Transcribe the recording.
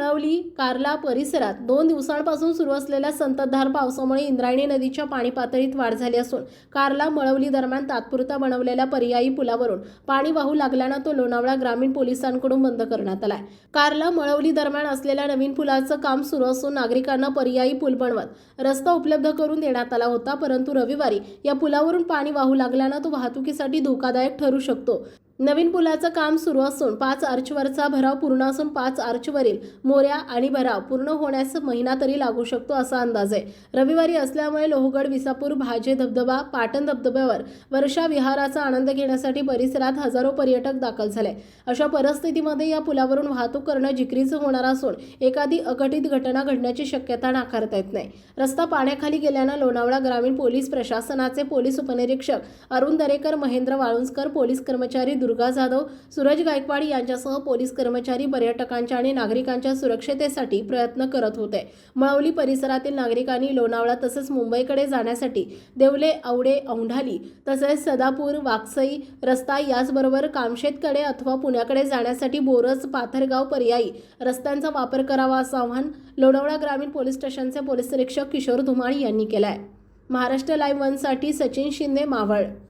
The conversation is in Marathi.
मळवली कार्ला परिसरात दोन दिवसांपासून सुरू असलेल्या संततधार पावसामुळे इंद्रायणी नदीच्या पाणी पातळीत वाढ झाली असून कार्ला मळवली दरम्यान तात्पुरता बनवलेल्या पर्यायी पुलावरून पाणी वाहू लागल्यानं तो लोणावळा ग्रामीण पोलिसांकडून बंद करण्यात आलाय. कार्ला मळवली दरम्यान असलेल्या नवीन पुलाचं काम सुरू असून नागरिकांना पर्यायी पूल बनवत रस्ता उपलब्ध करून देण्यात आला होता परंतु रविवारी या पुलावरून पाणी वाहू लागल्यानं तो वाहतुकीसाठी धोकादायक ठरू शकतो. नवीन पुलाचं काम सुरू असून पाच आर्चवरचा भराव पूर्ण असून पाच आर्चवरील मोऱ्या आणि भराव पूर्ण होण्यास महिना तरी लागू शकतो असा अंदाज आहे. रविवारी असल्यामुळे लोहगड विसापूर भाजे धबधबा पाटण धबधब्यावर वर्षा विहाराचा आनंद घेण्यासाठी परिसरात हजारो पर्यटक दाखल झाले. अशा परिस्थितीमध्ये या पुलावरून वाहतूक करणं जिकरीचं होणार असून एखादी अघटित घटना घडण्याची शक्यता नाकारता येत नाही. रस्ता पाण्याखाली गेल्यानं लोणावळा ग्रामीण पोलीस प्रशासनाचे पोलीस उपनिरीक्षक अरुण दरेकर महेंद्र वाळुंजकर पोलीस कर्मचारी दुर्गा जाधव सूरज गायकवाड यांच्यासह पोलीस कर्मचारी पर्यटकांच्या आणि नागरिकांच्या सुरक्षतेसाठी प्रयत्न करत होते. मळवली परिसरातील नागरिकांनी लोणावळा तसेच मुंबईकडे जाण्यासाठी देवले औडे औंढाली तसेच सदापूर वाकसई रस्ता याचबरोबर कामशेतकडे अथवा पुण्याकडे जाण्यासाठी बोरज पाथरगाव पर्यायी रस्त्यांचा वापर करावा असं आव्हान लोणावळा ग्रामीण पोलीस स्टेशनचे पोलीस निरीक्षक किशोर धुमाळ यांनी केलं आहे महाराष्ट्र लाईव्ह वनसाठी सचिन शिंदे मावळ